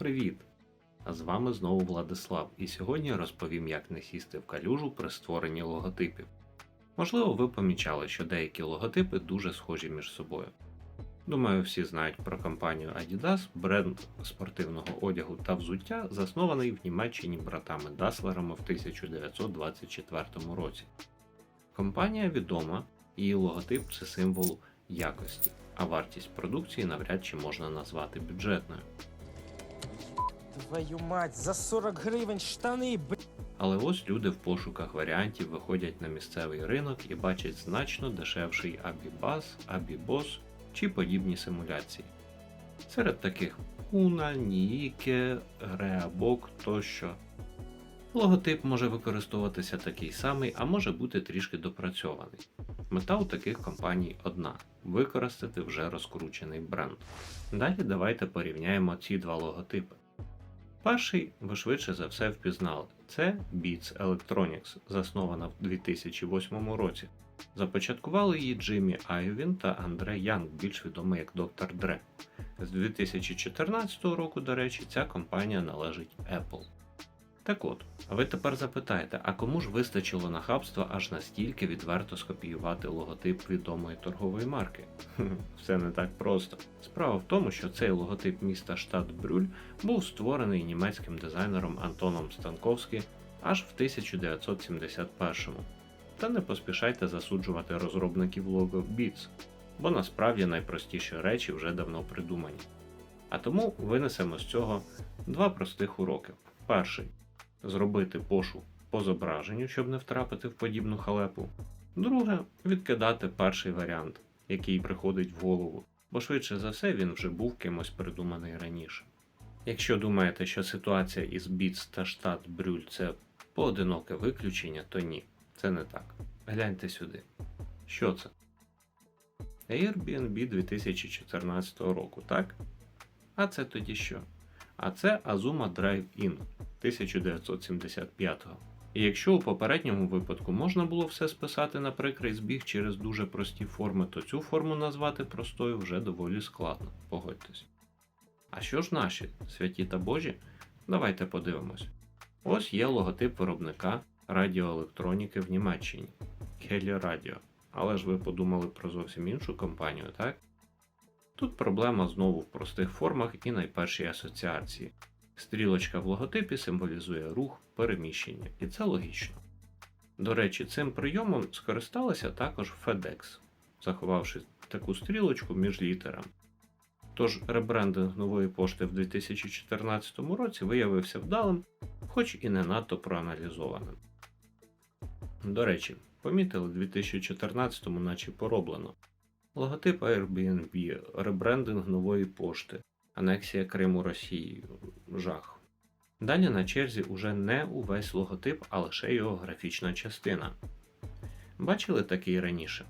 Привіт! А з вами знову Владислав, і сьогодні розповім, як не сісти в калюжу при створенні логотипів. Можливо, ви помічали, що деякі логотипи дуже схожі між собою. Думаю, всі знають про компанію Adidas, бренд спортивного одягу та взуття, заснований в Німеччині братами Даслерами в 1924 році. Компанія відома, її логотип це символ якості, а вартість продукції навряд чи можна назвати бюджетною. Твою мать, за 40 гривень штани, б... Але ось люди в пошуках варіантів виходять на місцевий ринок і бачать значно дешевший Абібас, Абібос чи подібні симуляції. Серед таких куна, ніїке, реабок тощо. Логотип може використовуватися такий самий, а може бути трішки допрацьований. Мета у таких компаній одна використати вже розкручений бренд. Далі давайте порівняємо ці два логотипи. Перший ви швидше за все впізнали. Це Beats Electronics, заснована в 2008 році. Започаткували її Джиммі Айвін та Андре Янг, більш відомий як Доктор Дре. З 2014 року, до речі, ця компанія належить Apple. Так от, ви тепер запитаєте, а кому ж вистачило нахабства аж настільки відверто скопіювати логотип відомої торгової марки? Все не так просто. Справа в тому, що цей логотип міста штат Брюль був створений німецьким дизайнером Антоном Станковським аж в 1971-му. Та не поспішайте засуджувати розробників лого Beats, бо насправді найпростіші речі вже давно придумані. А тому винесемо з цього два простих уроки. Перший зробити пошук по зображенню, щоб не втрапити в подібну халепу. Друге відкидати перший варіант, який приходить в голову, бо швидше за все він вже був кимось придуманий раніше. Якщо думаєте, що ситуація із Біц та штат Брюль це поодиноке виключення, то ні, це не так. Гляньте сюди. Що це? Airbnb 2014 року, так? А це тоді що? А це Azuma Drive-In 1975 І якщо у попередньому випадку можна було все списати на прикрий збіг через дуже прості форми, то цю форму назвати простою вже доволі складно, погодьтесь. А що ж наші, святі та божі? Давайте подивимось. Ось є логотип виробника радіоелектроніки в Німеччині Kelly Radio. Але ж ви подумали про зовсім іншу компанію, так? Тут проблема знову в простих формах і найпершій асоціації. Стрілочка в логотипі символізує рух, переміщення, і це логічно. До речі, цим прийомом скористалася також FedEx, заховавши таку стрілочку між літерами. Тож ребрендинг нової пошти в 2014 році виявився вдалим, хоч і не надто проаналізованим. До речі, помітили 2014-му наче пороблено. Логотип Airbnb, ребрендинг нової пошти, анексія Криму Росією, жах. Далі на черзі уже не увесь логотип, а лише його графічна частина. Бачили такий раніше?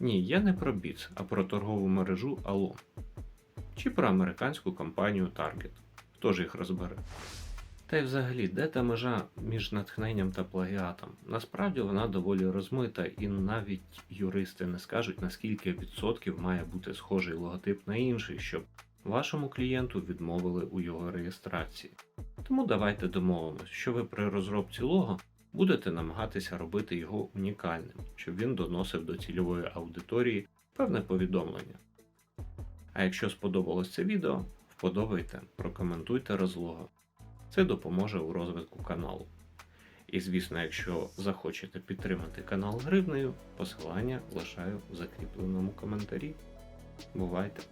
Ні, я не про Beats, а про торгову мережу Allo. Чи про американську компанію Target. Хто ж їх розбере? Та й взагалі, де та межа між натхненням та плагіатом? Насправді вона доволі розмита, і навіть юристи не скажуть, наскільки відсотків має бути схожий логотип на інший, щоб вашому клієнту відмовили у його реєстрації. Тому давайте домовимось, що ви при розробці лого будете намагатися робити його унікальним, щоб він доносив до цільової аудиторії певне повідомлення. А якщо сподобалось це відео, вподобайте, прокоментуйте розлого. Це допоможе у розвитку каналу. І звісно, якщо захочете підтримати канал гривнею, посилання лишаю в закріпленому коментарі. Бувайте!